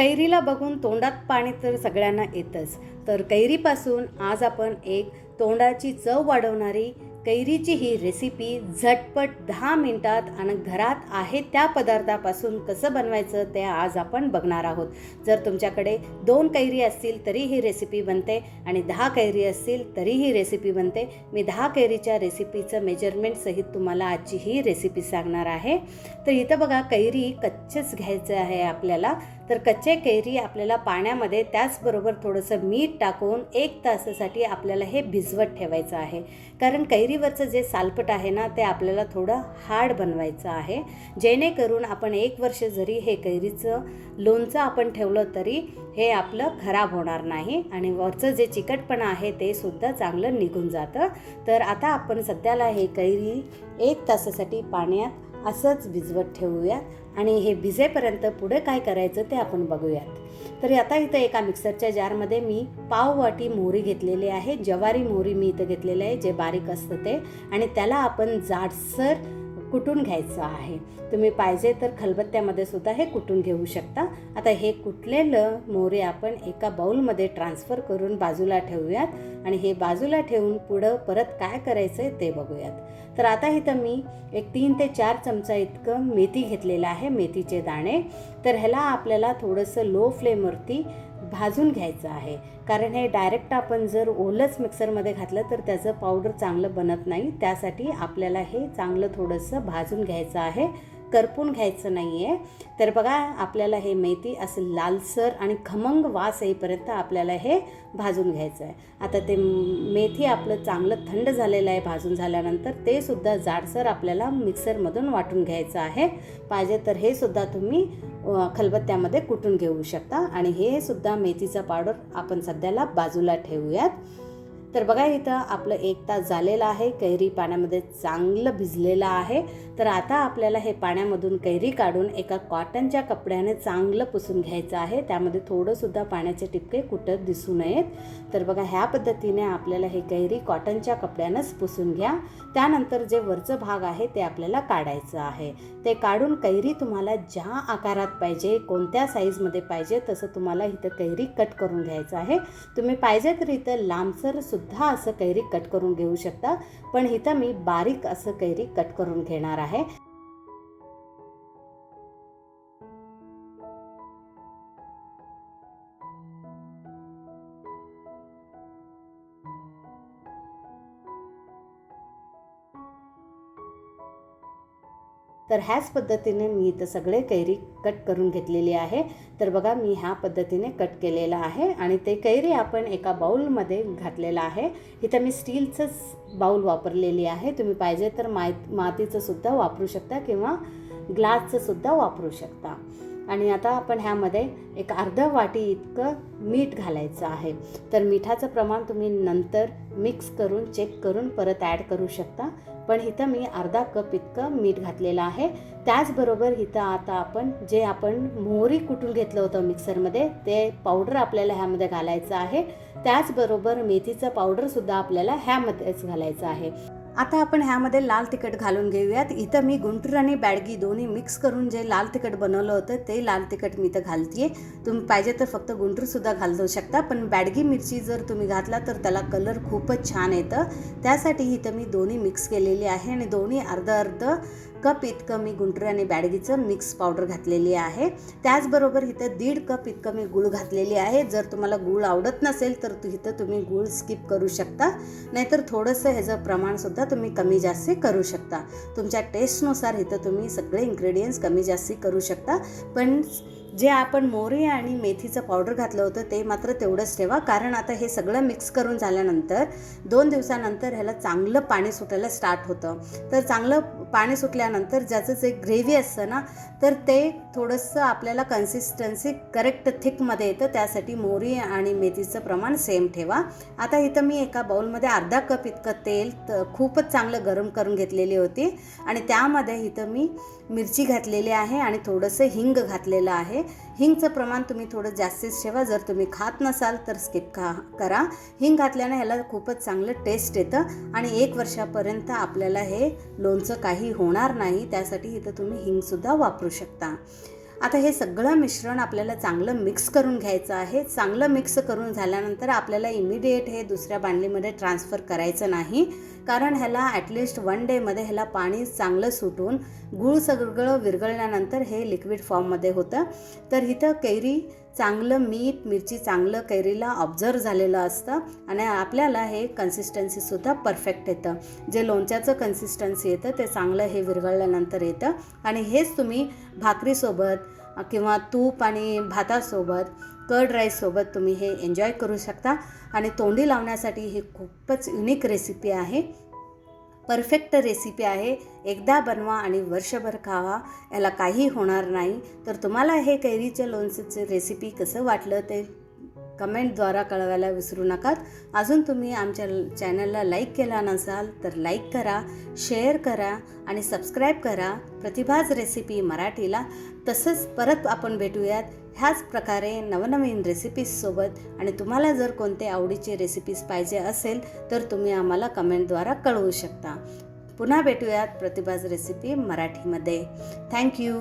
कैरीला बघून तोंडात पाणी तर सगळ्यांना येतंच. तर कैरीपासून आज आपण एक तोंडाची चव वाढवणारी कैरीची ही रेसिपी झटपट दहा मिनटात आणि घरात आहे त्या पदार्थापासून कसं बनवायचं ते आज आपण बघणार आहोत. जर तुमच्याकडे दोन कैरी असतील तरी ही रेसिपी बनते आणि दहा कैरी असतील तरी ही रेसिपी बनते. मी दहा कैरीच्या रेसिपीचं मेजरमेंट सहित तुम्हाला आजची ही रेसिपी सांगणार आहे. तर इथं बघा कैरी कच्चेच घ्यायचं आहे आपल्याला. तर कच्चे कैरी आपल्याला पाण्यामध्ये त्याचबरोबर थोडंसं मीठ टाकून एक तासासाठी आपल्याला हे भिजवत ठेवायचं आहे. कारण कैरीवरचं जे सालपट आहे ना ते आपल्याला थोडं हार्ड बनवायचं आहे. जेणेकरून आपण एक वर्ष जरी हे कैरीचं लोणचं आपण ठेवलं तरी हे आपलं खराब होणार नाही आणि वरचं जे चिकटपणा आहे ते सुद्धा चांगलं निघून जातं. तर आता आपण सध्याला हे कैरी एक तासासाठी पाण्यात असंच भिजवत ठेवूयात. आणि हे भिजेपर्यंत पुढे काय करायचं ते आपण बघूयात. तर आता इथं एका मिक्सरच्या जारमध्ये मी पाव वाटी मोहरी घेतलेली आहे. ज्वारी मोहरी मी इथं घेतलेली आहे जे बारीक असतं ते. आणि त्याला आपण जाडसर कुटून घ्यायचं आहे? तुम्ही पाहिजे तर खलबत्त्यामध्ये सुद्धा हे कुटून घेऊ शकता? आता हे कुटलेलं मोरे आपण एका बाऊलमध्ये ट्रान्सफर करून बाजूला ठेवूयात आणि हे बाजूला ठेवून पुढं परत काय करायचं आहे ते बघूयात. तर आता इथं मी एक तीन ते चार चमचा इतकं मेथी घेतलेलं आहे मेथीचे दाणे. तर ह्याला आपल्याला थोडंसं लो फ्लेमवरती भाजून घ्यायचं आहे. कारण हे डायरेक्ट आपण जर ओलंच मिक्सरमध्ये घातलं तर त्याचं पावडर चांगलं बनत नाही. त्यासाठी आपल्याला हे चांगलं थोडंसं भाजून घ्यायचं आहे. करपून घ्यायचं नाही आहे तर बघा आपल्याला हे मेथी असं लालसर आणि खमंग वास येईपर्यंत आपल्याला हे भाजून घ्यायचं आहे. आता ते मेथी आपलं चांगलं थंड झालेलं आहे भाजून झाल्यानंतर ते सुद्धा जाडसर आपल्याला मिक्सरमधून वाटून घ्यायचं आहे. पाहिजे तर हे सुद्धा तुम्ही खलबत्त्यामध्ये कुटून घेऊ शकता. आणि हे सुद्धा मेथीचा पावडर आपण सध्याला बाजूला ठेवूयात. तर बघा इथं आपलं एक तास झालेलं आहे कैरी पाण्यामध्ये चांगलं भिजलेलं आहे. तर आता आपल्याला हे पाण्यामधून कैरी काढून एका कॉटनच्या कपड्याने चांगलं पुसून घ्यायचं आहे. त्यामध्ये थोडंसुद्धा पाण्याचे टिपके कुठं दिसू नयेत. तर बघा ह्या पद्धतीने आपल्याला हे कैरी कॉटनच्या कपड्यानंच पुसून घ्या. त्यानंतर जे वरचं भाग आहे ते आपल्याला काढायचं आहे. ते काढून कैरी तुम्हाला ज्या आकारात पाहिजे कोणत्या साईजमध्ये पाहिजे तसं तुम्हाला इथं कैरी कट करून घ्यायचं आहे. तुम्ही पाहिजे तर इथं लांबसर सुद्धा असं कैरी कट करून घेऊ शकता. पण इथं मी बारीक असं कैरी कट करून घेणार आहे. तर ह्याच पद्धतीने मी इथं सगळे कैरी कट करून घेतलेली आहे. तर बघा मी ह्या पद्धतीने कट केलेलं आहे आणि ते कैरी आपण एका बाऊलमध्ये घातलेलं आहे. इथं मी स्टीलचंच बाऊल वापरलेली आहे. तुम्ही पाहिजे तर माय मातीचंसुद्धा वापरू शकता किंवा ग्लासचंसुद्धा वापरू शकता. आणि आता आपण ह्यामध्ये एक अर्ध वाटी इतकं मीठ घालायचं आहे. तर मिठाचं प्रमाण तुम्ही नंतर मिक्स करून चेक करून परत ॲड करू शकता. पण इथं मी अर्धा कप इतकं मीठ घातलेलं आहे. त्याचबरोबर इथं आता आपण जे आपण मोहरी कुटून घेतलं होतं मिक्सरमध्ये ते पावडर आपल्याला ह्यामध्ये घालायचं आहे. त्याचबरोबर मेथीचं पावडरसुद्धा आपल्याला ह्यामध्येच घालायचं आहे. आता आपण ह्यामध्ये लाल तिखट घालून घेऊयात. इथं मी गुंटूर आणि बॅडगी दोन्ही मिक्स करून जे लाल तिखट बनवलं होतं ते लाल तिखट मी इथं घालते तुम्ही पाहिजे तर फक्त गुंटूरसुद्धा घालू शकता. पण बॅडगी मिरची जर तुम्ही घातला तर त्याला कलर खूपच छान येतं. त्यासाठी इथं मी दोन्ही मिक्स केलेली आहे आणि दोन्ही अर्ध अर्ध कप इतकं मी गुंटूर आणि बॅडगीचं मिक्स पावडर घातलेली आहे. त्याचबरोबर इथं दीड कप इतकं मी गूळ घातलेली आहे. जर तुम्हाला गूळ आवडत नसेल तर इथं तुम्ही गूळ स्किप करू शकता. नाहीतर थोडंसं ह्याचं प्रमाणसुद्धा तुम्ही कमी जास्ती करू शकता. तुमच्या टेस्टनुसार इथं तुम्ही सगळे इन्ग्रेडियंट्स कमी जास्ती करू शकता. पण जे आपण मोहरी आणि मेथीचं पावडर घातलं होतं ते मात्र तेवढंच ठेवा. कारण आता हे सगळं मिक्स करून झाल्यानंतर दोन दिवसानंतर ह्याला चांगलं पाणी सुटायला स्टार्ट होतं. तर चांगलं पाणी सुटल्यानंतर ज्याचं जे ग्रेव्ही असतं ना तर ते थोडंसं आपल्याला कन्सिस्टन्सी करेक्ट थिकमध्ये येतं. त्यासाठी मोहरी आणि मेथीचं प्रमाण सेम ठेवा. आता इथं मी एका बाउलमध्ये अर्धा कप इतकं तेल तर खूपच चांगलं गरम करून घेतलेली होती. आणि त्यामध्ये इथं मी मिरची घातलेली आहे आणि थोडंसं हिंग घातलेलं आहे. हिंगचं प्रमाण तुम्ही थोडं जास्तीच ठेवा. जर तुम्ही खात नसाल तर स्किप खा करा. हिंग घातल्याने ह्याला खूपच चांगलं टेस्ट येतं आणि एक वर्षापर्यंत आपल्याला हे लोणचं काही होणार नाही. त्यासाठी इथं तुम्ही हिंगसुद्धा वापरू शकता. आता हे सगळं मिश्रण आपल्याला चांगलं मिक्स करून घ्यायचं आहे. चांगलं मिक्स करून झाल्यानंतर आपल्याला इमिडिएट हे दुसऱ्या बांडलीमध्ये ट्रान्सफर करायचं नाही. कारण ह्याला ॲटलिस्ट वन डेमध्ये ह्याला पाणी चांगलं सुटून गूळ सगळं विरघळल्यानंतर हे लिक्विड फॉर्ममध्ये होतं. तर इथं कैरी चांगलं मीठ मिरची चांगलं कैरीला ऑब्झर्व झालेलं असतं आणि आपल्याला हे कन्सिस्टन्सीसुद्धा परफेक्ट येतं. जे लोणच्याचं कन्सिस्टन्सी येतं ते चांगलं हे विरघळल्यानंतर येतं. आणि हेच तुम्ही भाकरीसोबत किंवा तूप आणि भातासोबत कर्ड राईससोबत तुम्ही हे एन्जॉय करू शकता. आणि तोंडी लावण्यासाठी ही खूपच युनिक रेसिपी आहे. परफेक्ट रेसिपी आहे. एकदा बनवा आणि वर्षभर खावा. याला काही होणार नाही. तर तुम्हाला हे कैरीच्या लोणचं रेसिपी कसं वाटलं ते कमेंटद्वारा कळवायला विसरू नका. अजून तुम्ही आमच्या चॅनलला लाईक केला नसाल तर लाईक करा शेअर करा आणि सबस्क्राईब करा. प्रतिभाज रेसिपी मराठीला. तसंच परत आपण भेटूयात ह्याच प्रकारे नवनवीन रेसिपीजसोबत आणि तुम्हाला जर कोणते आवडीचे रेसिपीज पाहिजे असेल तर तुम्ही आम्हाला कमेंटद्वारा कळवू शकता. पुन्हा भेटूयात प्रतिभाज रेसिपी मराठीमध्ये. थँक्यू